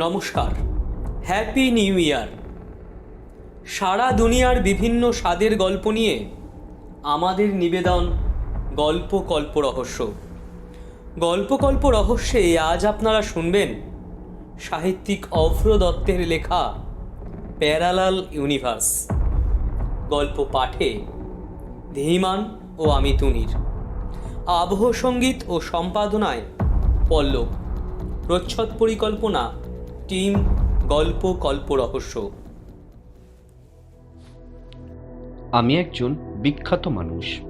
নমস্কার। Happy new year সারা দুনিয়ার বিভিন্ন স্বাদের গল্প নিয়ে আমাদের নিবেদন গল্প কল্প রহস্য। গল্প কল্প রহস্যে আজ আপনারা শুনবেন সাহিত্যিক অভ্র দত্তের লেখা প্যারালাল ইউনিভার্স। গল্প পাঠে ধীমান ও আমি তুনির আবহ সংগীত ও সম্পাদনায় পল্লব। প্রচ্ছদ পরিকল্পনা টিম, গল্প, কল্প, রহস্য। আমি একজন বিখ্যাত মানুষ।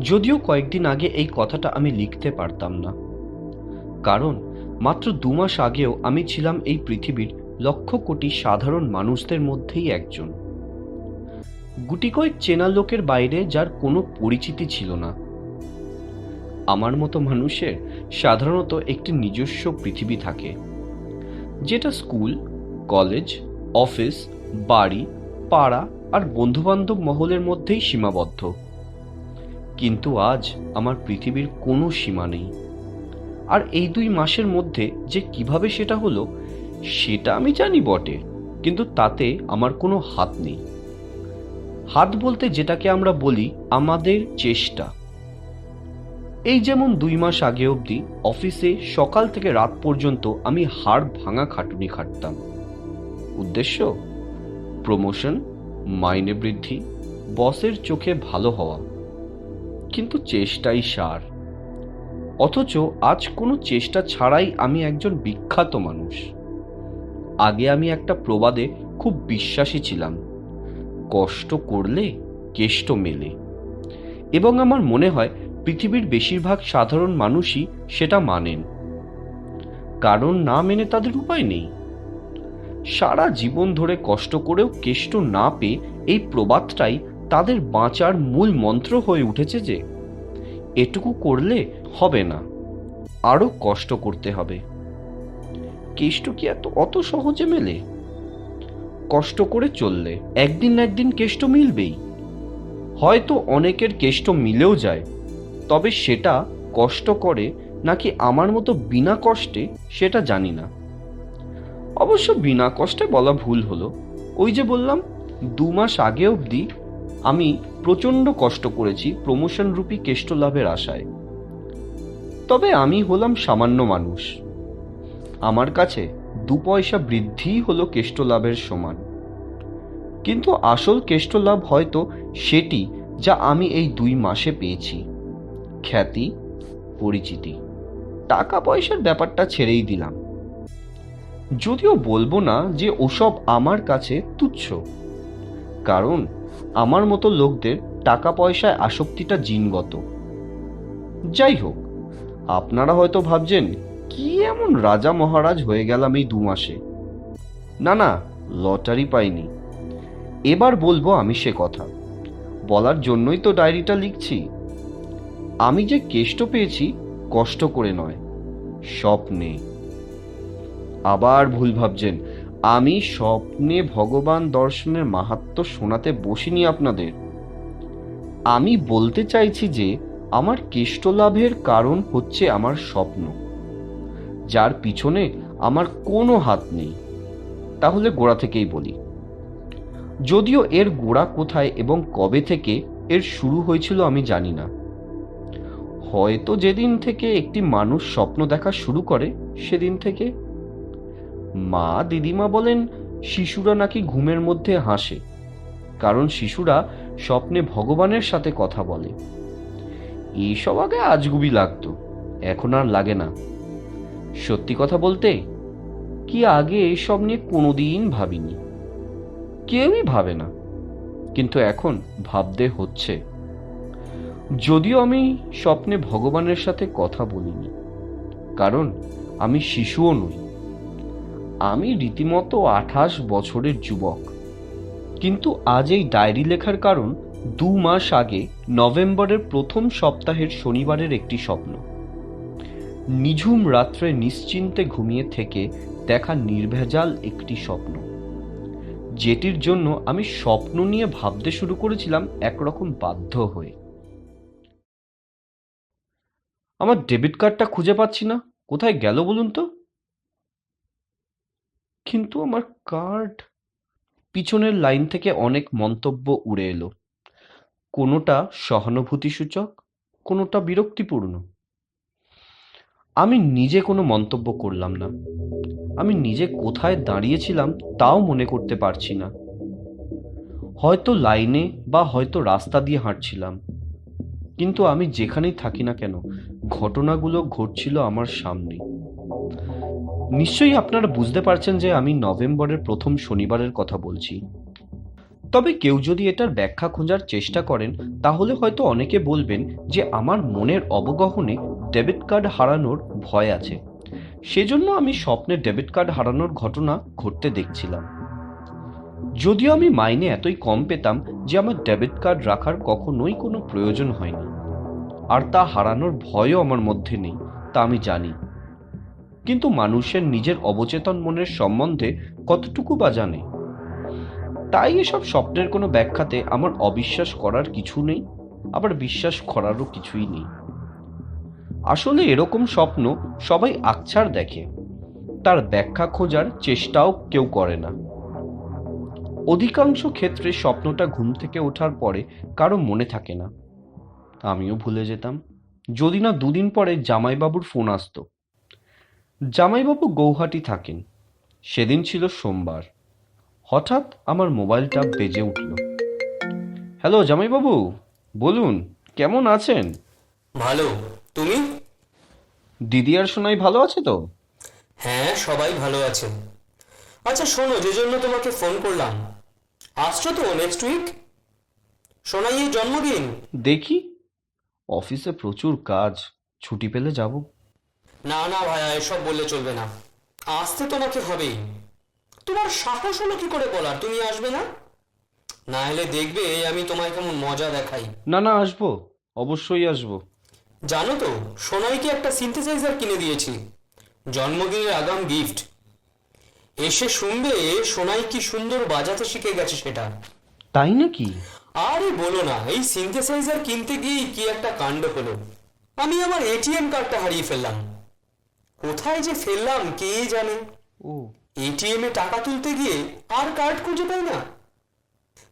যদিও কয়েকদিন আগে এই কথাটা আমি লিখতে পারতাম না। কারণ, মাত্র দু মাস আগেও আমি ছিলাম এই পৃথিবীর লক্ষ কোটি সাধারণ মানুষদের মধ্যেই একজন। গুটি কয়েক চেনা লোকের বাইরে যার কোনো পরিচিতি ছিল না। আমার মতো মানুষের সাধারণত একটি নিজস্ব পৃথিবী থাকে। যেটা স্কুল, কলেজ, অফিস, বাড়ি, পাড়া আর বন্ধুবান্ধব মহলের মধ্যেই সীমাবদ্ধ। কিন্তু আজ আমার পৃথিবীর কোনো সীমা নেই। আর এই দুই মাসের মধ্যে যে কীভাবে সেটা হলো, সেটা আমি জানি বটে, কিন্তু তাতে আমার কোনো হাত নেই। হাত বলতে যেটাকে আমরা বলি আমাদের চেষ্টা। এই যেমন দুই মাস আগে অবধি অফিসে সকাল থেকে রাত পর্যন্ত আমি হাড় ভাঙা খাটুনি খাটতাম। উদ্দেশ্য? প্রমোশন, মাইনে বৃদ্ধি, বসের চোখে ভালো হওয়া। কিন্তু চেষ্টাই সার। অথচ আজ কোনো চেষ্টা ছাড়াই আমি একজন বিখ্যাত মানুষ। আগে আমি একটা প্রবাদে খুব বিশ্বাসী ছিলাম। কষ্ট করলে কেষ্ট মেলে। এবং আমার মনে হয় পৃথিবীর বেশিরভাগ সাধারণ মানুষই সেটা মানেন। কারণ না মেনে তাদের উপায় নেই। সারা জীবন ধরে কষ্ট করেও কেষ্ট না পেয়ে এই প্রবাদটাই তাদের বাঁচার মূল মন্ত্র হয়ে উঠেছে যে, এটুকু করলে হবে না, আরও কষ্ট করতে হবে। কেষ্ট কি এত অত সহজে মেলে? কষ্ট করে চললে একদিন একদিন কেষ্ট মিলবেই। হয়তো অনেকের কেষ্ট মিলেও যায় তবে সেটা কষ্ট করে নাকি আমার মতো বিনা কষ্টে সেটা জানি না। অবশ্য বিনা কষ্টে বলা ভুল হলো। ওই যে বললাম, দু মাস আগে অবধি আমি প্রচণ্ড কষ্ট করেছি প্রমোশন রূপী কেষ্ট লাভের আশায়। তবে আমি হলাম সামান্য মানুষ। আমার কাছে দু পয়সা বৃদ্ধিই হলো কেষ্ট লাভের সমান। কিন্তু আসল কেষ্ট লাভ হয়তো সেটি যা আমি এই দুই মাসে পেয়েছি। খ্যাতি, পরিচিতি। টাকা পয়সার ব্যাপারটা ছেড়েই দিলাম। যদিও বলব না যে ওসব আমার কাছে তুচ্ছ। কারণ আমার মতো লোকদের টাকা পয়সায় আসক্তিটা জিনগত। যাই হোক, আপনারা হয়তো ভাবছেন, কি এমন রাজা মহারাজ হয়ে গেলাম এই দু মাসে না না, লটারি পাইনি। এবার বলব আমি সে কথা। বলার জন্যই তো ডায়েরিটা লিখছি। আমি যে কেষ্ট পেয়েছি কষ্ট করে নয়, স্বপ্নে। আবার ভুল ভাবছেন, আমি স্বপ্নে ভগবান দর্শনের মাহাত্ম শোনাতে বসিনি আপনাদের। আমি বলতে চাইছি যে, আমার কেষ্ট লাভের কারণ হচ্ছে আমার স্বপ্ন। যার পিছনে আমার কোনো হাত নেই। তাহলে গোড়া থেকেই বলি। যদিও এর গোড়া কোথায় এবং কবে থেকে এর শুরু হয়েছিল আমি জানি না। হয়তো যেদিন থেকে একটি মানুষ স্বপ্ন দেখা শুরু করে, সেদিন থেকে। মা দিদিমা বলেন, শিশুরা নাকি ঘুমের মধ্যে হাসে, কারণ শিশুরা স্বপ্নে ভগবানের সাথে কথা বলে। এইসব আগে আজগুবি লাগতো, এখন আর লাগে না। সত্যি কথা বলতে, কি আগে এসব নিয়ে কোনোদিন ভাবিনি। কেউই ভাবে না, কিন্তু এখন ভাবতে হচ্ছে। যদিও আমি স্বপ্নে ভগবানের সাথে কথা বলিনি, কারণ আমি শিশুও নই। আমি রীতিমতো আঠাশ বছরের যুবক। কিন্তু আজ এই ডায়েরি লেখার কারণ দু মাস আগে নভেম্বরের প্রথম সপ্তাহের শনিবারের একটি স্বপ্ন। নিঝুম রাত্রে নিশ্চিন্তে ঘুমিয়ে থেকে দেখা নির্ভেজাল একটি স্বপ্ন। যেটির জন্য আমি স্বপ্ন নিয়ে ভাবতে শুরু করেছিলাম একরকম বাধ্য হয়ে। আমার ডেবিট কার্ডটা খুঁজে পাচ্ছি না। কোথায় গেল বলুন তো? কিন্তু আমার কার্ড পিছনের লাইন থেকে অনেক মন্তব্য উড়ে এলো। কোনোটা সহানুভূতিসূচক কোনোটা বিরক্তিপূর্ণ। আমি নিজে কোনো মন্তব্য করলাম না। আমি নিজে কোথায় দাঁড়িয়েছিলাম তাও মনে করতে পারছি না। হয়তো লাইনে বা হয়তো রাস্তা দিয়ে হাঁটছিলাম। কিন্তু আমি যেখানেই থাকি না কেন ঘটনাগুলো ঘটছিল আমার সামনে। নিশ্চয়ই আপনারা বুঝতে পারছেন যে আমি নভেম্বরের প্রথম শনিবারের কথা বলছি। তবে কেউ যদি এটার ব্যাখ্যা খোঁজার চেষ্টা করেন, তাহলে হয়তো অনেকে বলবেন যে আমার মনের অবগহনে ডেবিট কার্ড হারানোর ভয় আছে। সেজন্য আমি স্বপ্নে ডেবিট কার্ড হারানোর ঘটনা ঘটতে দেখছিলাম। যদিও আমি মাইনে এতই কম পেতাম যে আমার ডেবিট কার্ড রাখার কখনোই কোনো প্রয়োজন হয়নি। আর তা হারানোর ভয়ও আমার মধ্যে নেই, তা আমি জানি। কিন্তু মানুষের নিজের অবচেতন মনের সম্বন্ধে কতটুকু বা জানে? তাই এসব স্বপ্নের কোনো ব্যাখ্যাতে আমার অবিশ্বাস করার কিছু নেই, আবার বিশ্বাস করারও কিছুই নেই। আসলে এরকম স্বপ্ন সবাই আকছার দেখে, তার ব্যাখ্যা খোঁজার চেষ্টাও কেউ করে না। অধিকাংশ ক্ষেত্রে স্বপ্নটা ঘুম থেকে ওঠার পরে কারও মনে থাকে না। আমিও ভুলে যেতাম। যদি না দুদিন পরে জামাইবাবুর ফোন আসতো। জামাইবাবু গৌহাটি থাকেন। সেদিন ছিল সোমবার। হঠাৎ আমার মোবাইলটা বেজে উঠল। হ্যালো জামাইবাবু বলুন কেমন আছেন? ভালো তুমি? দিদি আর সোনাই ভালো আছে তো? হ্যাঁ সবাই ভালো আছে। আচ্ছা শোনো যে জন্য তোমাকে ফোন করলাম। আসছো তো নেক্সট উইক সোনাইয়ের জন্মদিন? দেখি। অফিসে প্রচুর কাজ ছুটি পেলে যাব। না না ভাইয়া এসব বললে চলবে না। আসতে তোমাকে হবেই। তোমার সাহস হলো কি করে বলার? তুমি আসবে না? না হলে দেখবে আমি তোমায় কেমন মজা দেখাই। না না আসব। অবশ্যই আসব। জানো তো সোনাইকে একটা সিনথেসাইজার কিনে দিয়েছি। জন্মদিনের আগাম গিফট এসে শুনবে সোনাই কি সুন্দর বাজাতে শিখে গেছে সেটা। তাই নাকি? আরে বলো না এই সিনথেসাইজার কিনতে গিয়েই কি একটা কাণ্ড হলো? আমি আমার এটিএম কার্ডটা হারিয়ে ফেললাম। কোথায় যে ফেললাম কে জানে? ও। এটিএম এ টাকা তুলতে গিয়ে আর কার্ড খুঁজে পাই না।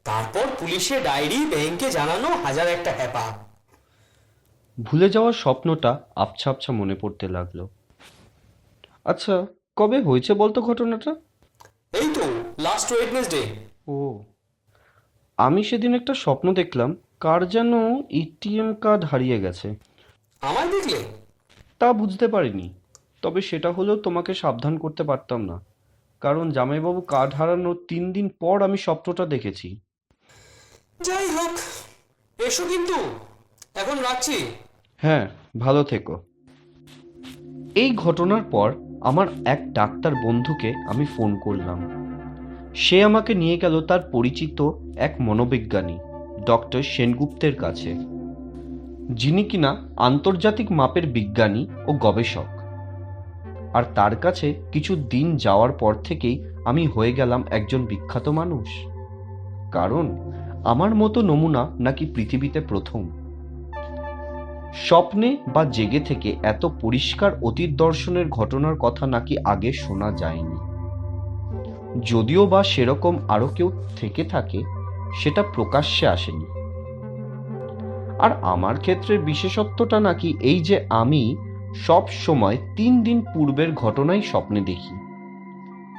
তারপর পুলিশে ডায়েরি ব্যাংকে জানানো হাজার একটা হ্যাপা। ভুলে যাওয়ার স্বপ্নটা আবছা আবছা মনে পড়তে লাগল। আচ্ছা কবে হয়েছে বলতো ঘটনাটা? এই তো লাস্ট ওয়েডনেসডে ও। আমি সেদিন একটা স্বপ্ন দেখলাম কার যেন এটিএম কার্ড হারিয়ে গেছে। আমায় দেখলে তা বুঝতে পারিনি তবে সেটা হলেও তোমাকে সাবধান করতে পারতাম না। কারণ জামাইবাবু কার্ড হারানোর তিন দিন পর আমি স্বপ্নটা দেখেছি। যাই হোক এসো কিন্তু। এখন রাখছি। হ্যাঁ ভালো থেকো। এই ঘটনার পর আমার এক ডাক্তার বন্ধুকে আমি ফোন করলাম। সে আমাকে নিয়ে গেল তার পরিচিত এক মনোবিজ্ঞানী, ডক্টর সেনগুপ্তের কাছে, যিনি কিনা আন্তর্জাতিক মাপের বিজ্ঞানী ও গবেষক। আর তার কাছে কিছু দিন যাওয়ার পর থেকেই আমি হয়ে গেলাম একজন বিখ্যাত মানুষ। কারণ আমার মতো নমুনা নাকি পৃথিবীতে প্রথম। স্বপ্নে বা জেগে থেকে এত পরিষ্কার অতীত দর্শনের ঘটনার কথা নাকি আগে শোনা যায়নি। যদিও বা সেরকম আরও কেউ থেকে থাকে, সেটা প্রকাশ্যে আসেনি। আর আমার ক্ষেত্রে বিশেষত্বটা নাকি এই যে আমি সব সময় তিন দিন পূর্বের ঘটনাই স্বপ্নে দেখি,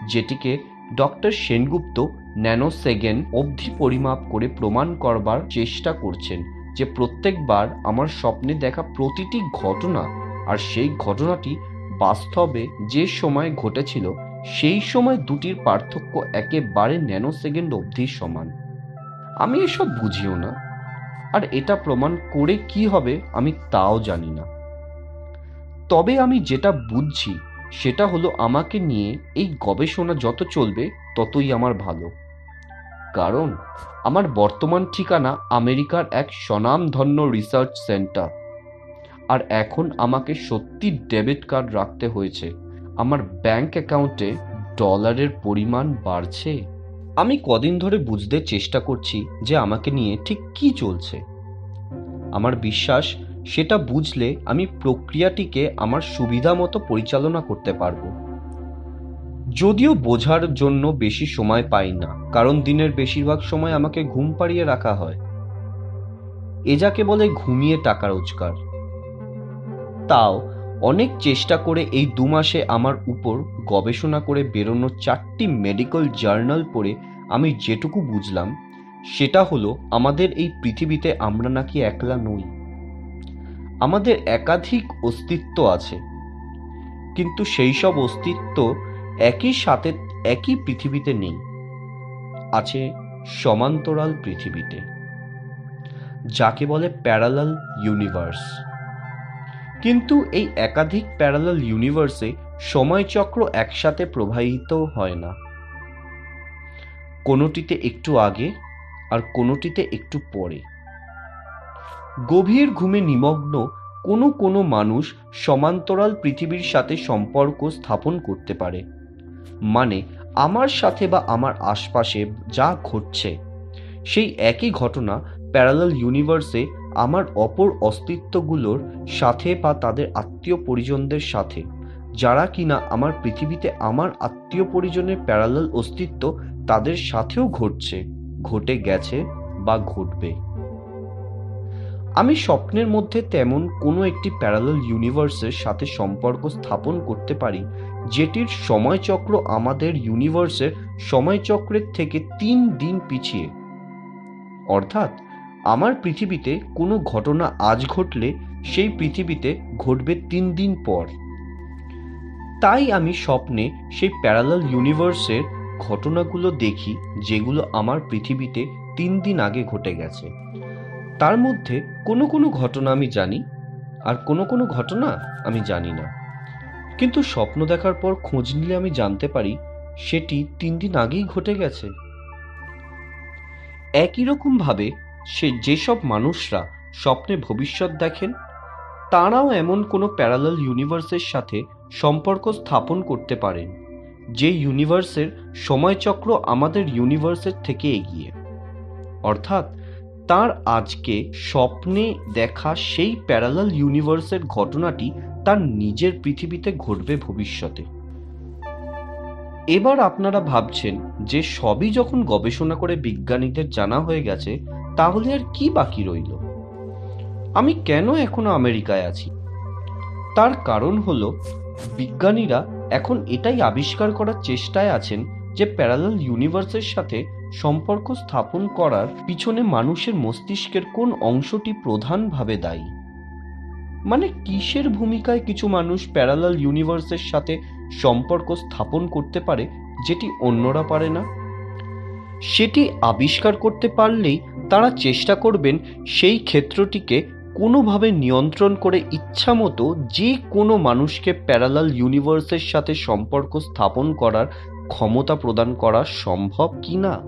যেটিকে ডক্টর সেনগুপ্ত ন্যানো সেকেন্ড অবধি পরিমাপ করে প্রমাণ করবার চেষ্টা করছেন যে প্রত্যেকবার আমার স্বপ্নে দেখা প্রতিটি ঘটনা আর সেই ঘটনাটি বাস্তবে যে সময় ঘটেছিল সেই সময় দুটির পার্থক্য একেবারে ন্যানো সেকেন্ড অবধি সমান। আমি এসব বুঝিও না। আর এটা প্রমাণ করে কি হবে আমি তাও জানি না। তবে আমি যেটা বুঝছি, সেটা হলো আমাকে নিয়ে এই গবেষণা যত চলবে, ততই আমার ভালো। কারণ, আমার বর্তমান ঠিকানা আমেরিকার এক স্বনামধন্য রিসার্চ সেন্টার। আর এখন আমাকে সত্যি ডেবিট কার্ড রাখতে হয়েছে। আমার ব্যাংক অ্যাকাউন্টে ডলারের পরিমাণ বাড়ছে? আমি কদিন ধরে বুঝতে চেষ্টা করছি যে আমাকে নিয়ে ঠিক কি চলছে। আমার বিশ্বাস, সেটা বুঝলে আমি প্রক্রিয়াটিকে আমার সুবিধা মতো পরিচালনা করতে পারব। যদিও বোঝার জন্য বেশি সময় পাই না, কারণ দিনের বেশিরভাগ সময় আমাকে ঘুম পাড়িয়ে রাখা হয়। এ যাকে বলে ঘুমিয়ে টাকা রোজগার। তাও অনেক চেষ্টা করে এই দু মাসে আমার উপর গবেষণা করে বেরোনো চারটি মেডিকেল জার্নাল পড়ে আমি যেটুকু বুঝলাম, সেটা হলো আমাদের এই পৃথিবীতে আমরা নাকি একলা নই। আমাদের একাধিক অস্তিত্ব আছে, কিন্তু সেই সব অস্তিত্ব একই সাথে, একই পৃথিবীতে নেই, আছে সমান্তরাল পৃথিবীতে, যাকে বলে প্যারালাল ইউনিভার্স কিন্তু এই একাধিক প্যারালাল ইউনিভার্সে সময়চক্র একসাথে প্রবাহিত হয় না। কোনোটিতে একটু আগে আর কোনোটিতে একটু পরে। গভীর ঘুমে নিমগ্ন কোনো কোনো মানুষ সমান্তরাল পৃথিবীর সাথে সম্পর্ক স্থাপন করতে পারে। মানে আমার সাথে বা আমার আশপাশে যা ঘটছে, সেই একই ঘটনা প্যারালাল ইউনিভার্সে আমার অপর অস্তিত্বগুলোর সাথে বা তাদের আত্মীয় পরিজনদের সাথে। যারা কিনা আমার পৃথিবীতে আমার আত্মীয় পরিজনের প্যারালাল অস্তিত্ব তাদের সাথেও ঘটছে, ঘটে গেছে বা ঘটবে। আমি স্বপ্নের মধ্যে তেমন কোনো একটি প্যারালাল ইউনিভার্সের সাথে সম্পর্ক স্থাপন করতে পারি, যেটির সময়চক্র আমাদের ইউনিভার্সের সময়চক্রের থেকে তিন দিন পিছিয়ে। অর্থাৎ আমার পৃথিবীতে কোনো ঘটনা আজ ঘটলে সেই পৃথিবীতে ঘটবে তিন দিন পর। তাই আমি স্বপ্নে সেই প্যারালাল ইউনিভার্সের ঘটনাগুলো দেখি যেগুলো আমার পৃথিবীতে তিন দিন আগে ঘটে গেছে। তার মধ্যে কোনো কোনো ঘটনা আমি জানি আর কোনো কোনো ঘটনা আমি জানি না। কিন্তু স্বপ্ন দেখার পর খোঁজ নিলে আমি জানতে পারি সেটি তিন দিন আগেই ঘটে গেছে। একই রকমভাবে সে যেসব মানুষরা স্বপ্নে ভবিষ্যৎ দেখেন, তারাও এমন কোনো প্যারালাল ইউনিভার্সের সাথে সম্পর্ক স্থাপন করতে পারেন, যে ইউনিভার্সের সময়চক্র আমাদের ইউনিভার্সের থেকে এগিয়ে। অর্থাৎ তার আজকে স্বপ্নে দেখা সেই প্যারালাল ইউনিভার্সের ঘটনাটি তার নিজের পৃথিবীতে ঘটবে ভবিষ্যতে। এবার আপনারা ভাবছেন যে সবই যখন গবেষণা করে বিজ্ঞানীদের জানা হয়ে গেছে, তাহলে আর কি বাকি রইল? আমি কেন এখনও আমেরিকায় আছি? তার কারণ হলো, বিজ্ঞানীরা এখন এটাই আবিষ্কার করার চেষ্টায় আছেন যে প্যারালাল ইউনিভার্সের সাথে সম্পর্ক স্থাপন করার পিছনে মানুষের মস্তিষ্কের কোন অংশটি প্রধানভাবে দায়ী? মানে কিসের ভূমিকায় কিছু মানুষ প্যারালাল ইউনিভার্সের সাথে সম্পর্ক স্থাপন করতে পারে যেটি অন্যরা পারে না। সেটি আবিষ্কার করতে পারলেই তারা চেষ্টা করবেন সেই ক্ষেত্রটিকে কোনোভাবে নিয়ন্ত্রণ করে ইচ্ছামতো যে কোনো মানুষকে প্যারালাল ইউনিভার্সের সাথে সম্পর্ক স্থাপন করার ক্ষমতা প্রদান করা সম্ভব কি না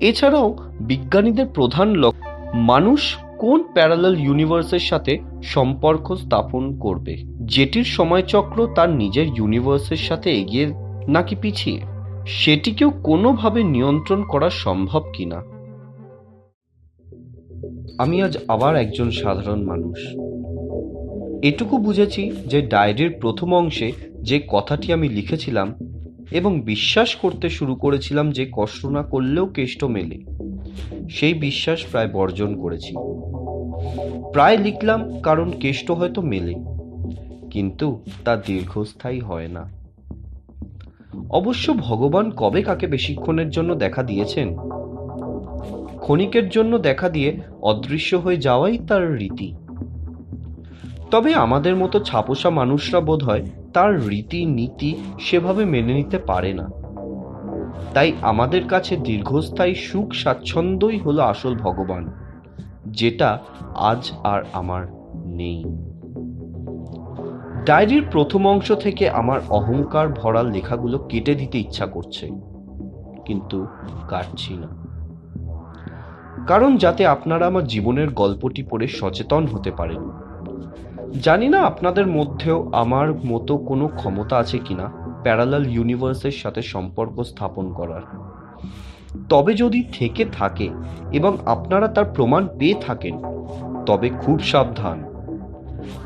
এছাড়াও বিজ্ঞানীদের প্রধান লক্ষ্য, মানুষ কোন প্যারালাল ইউনিভার্সের সাথে সম্পর্ক স্থাপন করবে? যেটির সময়চক্র তার নিজের ইউনিভার্সের সাথে এগিয়ে নাকি পিছিয়ে? সেটিকেও কোনোভাবে নিয়ন্ত্রণ করা সম্ভব কিনা? আমি আজ আবার একজন সাধারণ মানুষ। এটুকু বুঝেছি যে ডায়েরির প্রথম অংশে যে কথাটি আমি লিখেছিলাম এবং বিশ্বাস করতে শুরু করেছিলাম যে কষ্ট না করলেও কেষ্ট মেলে, সেই বিশ্বাস প্রায় বর্জন করেছি। প্রায় লিখলাম কারণ কেষ্ট হয়তো মেলে, কিন্তু তা দীর্ঘস্থায়ী হয় না। অবশ্য ভগবান কবে কাকে বেশিক্ষণের জন্য দেখা দিয়েছেন? ক্ষণিকের জন্য দেখা দিয়ে অদৃশ্য হয়ে যাওয়াই তার রীতি। তবে আমাদের মতো ছাপোষা মানুষরা বোধ হয় তার রীতি নীতি সেভাবে মেনে নিতে পারে না। তাই আমাদের কাছে দীর্ঘস্থায়ী সুখ স্বাচ্ছন্দ্যই হলো আসল ভগবান। যেটা আজ আর আমার নেই। ডায়েরির প্রথম অংশ থেকে আমার অহংকার ভরা লেখাগুলো কেটে দিতে ইচ্ছা করছে, কিন্তু কাটছি না। কারণ যাতে আপনারা আমার জীবনের গল্পটি পড়ে সচেতন হতে পারেন। জানি না আপনাদের মধ্যেও আমার মতো কোনো ক্ষমতা আছে কিনা প্যারালাল ইউনিভার্সের সাথে সম্পর্ক স্থাপন করার। তবে যদি থেকে থাকে এবং আপনারা তার প্রমাণ পেয়ে থাকেন, তবে খুব সাবধান।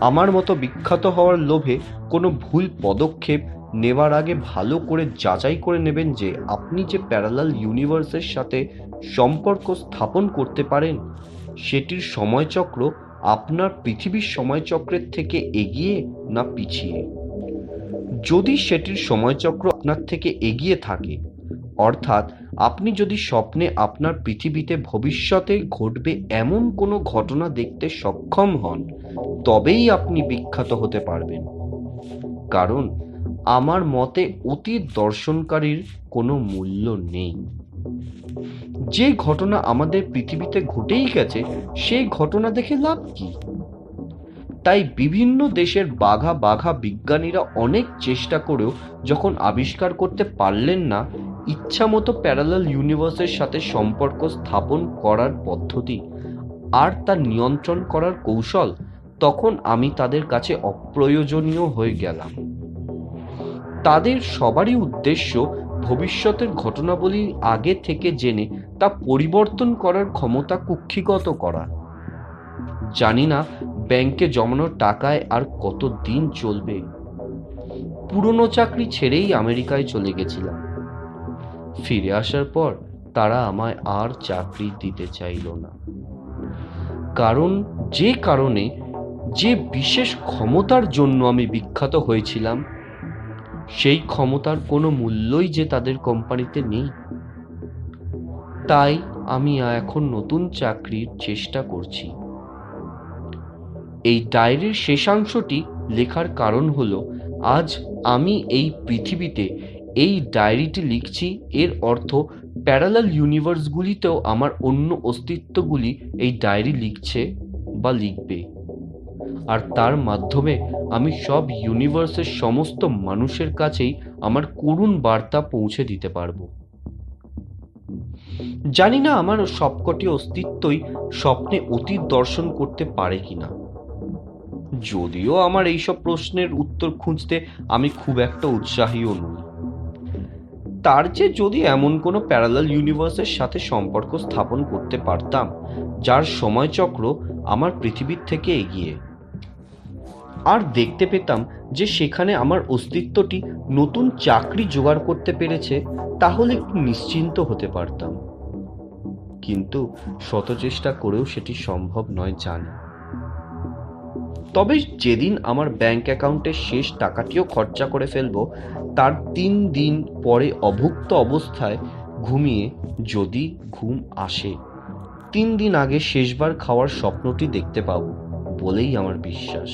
আমার মতো বিখ্যাত হওয়ার লোভে কোনো ভুল পদক্ষেপ নেওয়ার আগে ভালো করে যাচাই করে নেবেন যে আপনি যে প্যারালাল ইউনিভার্সের সাথে সম্পর্ক স্থাপন করতে পারেন, সেটির সময়চক্র আপনার পৃথিবীর সময়চক্রের থেকে এগিয়ে না পিছিয়ে। যদি সেটির সময়চক্র আপনার থেকে এগিয়ে থাকে অর্থাৎ আপনি যদি স্বপ্নে আপনার পৃথিবীতে ভবিষ্যতে ঘটবে এমন কোনো ঘটনা দেখতে সক্ষম হন, তবেই আপনি বিখ্যাত হতে পারবেন। কারণ আমার মতে অতীত দর্শনকারীর কোনো মূল্য নেই। যে ঘটনা আমাদের পৃথিবীতে ঘটেই গেছে, সেই ঘটনা দেখে লাভ কি? তাই বিভিন্ন দেশের বাঘা বাঘা বিজ্ঞানীরা অনেক চেষ্টা করেও যখন আবিষ্কার করতে পারলেন না ইচ্ছামতো প্যারালাল ইউনিভার্সের সাথে সম্পর্ক স্থাপন করার পদ্ধতি আর তা নিয়ন্ত্রণ করার কৌশল, তখন আমি তাদের কাছে অপ্রয়োজনীয় হয়ে গেলাম। তাদের সবারই উদ্দেশ্য ভবিষ্যতের ঘটনাবলী আগে থেকে জেনে তা পরিবর্তন করার ক্ষমতা কুক্ষিগত করা। জানি না ব্যাংকে জমানো টাকায় আর কত দিন চলবে। পুরনো চাকরি ছেড়েই আমেরিকায় চলে গেছিলাম। ফিরে আসার পর তারা আমায় আর চাকরি দিতে চাইল না। কারণ, যে কারণে যে বিশেষ ক্ষমতার জন্য আমি বিখ্যাত হয়েছিলাম, সেই ক্ষমতার কোনো মূল্যই যে তাদের কোম্পানিতে নেই। তাই আমি এখন নতুন চাকরির চেষ্টা করছি। এই ডায়েরির শেষাংশটি লেখার কারণ হলো, আজ আমি এই পৃথিবীতে এই ডায়েরিটি লিখছি, এর অর্থ প্যারালাল ইউনিভার্সগুলিতেও আমার অন্য অস্তিত্বগুলি এই ডায়েরি লিখছে বা লিখবে। আর তার মাধ্যমে আমি সব ইউনিভার্সের সমস্ত মানুষের কাছেই আমার করুণ বার্তা পৌঁছে দিতে পারব। জানি না আমার সবকটি অস্তিত্বই স্বপ্নে অতীত দর্শন করতে পারে কিনা। যদিও আমার এইসব প্রশ্নের উত্তর খুঁজতে আমি খুব একটা উৎসাহীও নই। তার চেয়ে যদি এমন কোনো প্যারালাল ইউনিভার্সের সাথে সম্পর্ক স্থাপন করতে পারতাম, যার সময়চক্র আমার পৃথিবীর থেকে এগিয়ে। আর দেখতে পেতাম যে সেখানে আমার অস্তিত্বটি নতুন চাকরি জোগাড় করতে পেরেছে, তাহলে একটু নিশ্চিন্ত হতে পারতাম। কিন্তু শত চেষ্টা করেও সেটি সম্ভব নয় জানি। তবে যেদিন আমার ব্যাংক অ্যাকাউন্টের শেষ টাকাটিও খরচা করে ফেলব, তার তিন দিন পরে অভুক্ত অবস্থায় ঘুমিয়ে যদি ঘুম আসে, তিন দিন আগে শেষবার খাওয়ার স্বপ্নটি দেখতে পাবো বলেই আমার বিশ্বাস।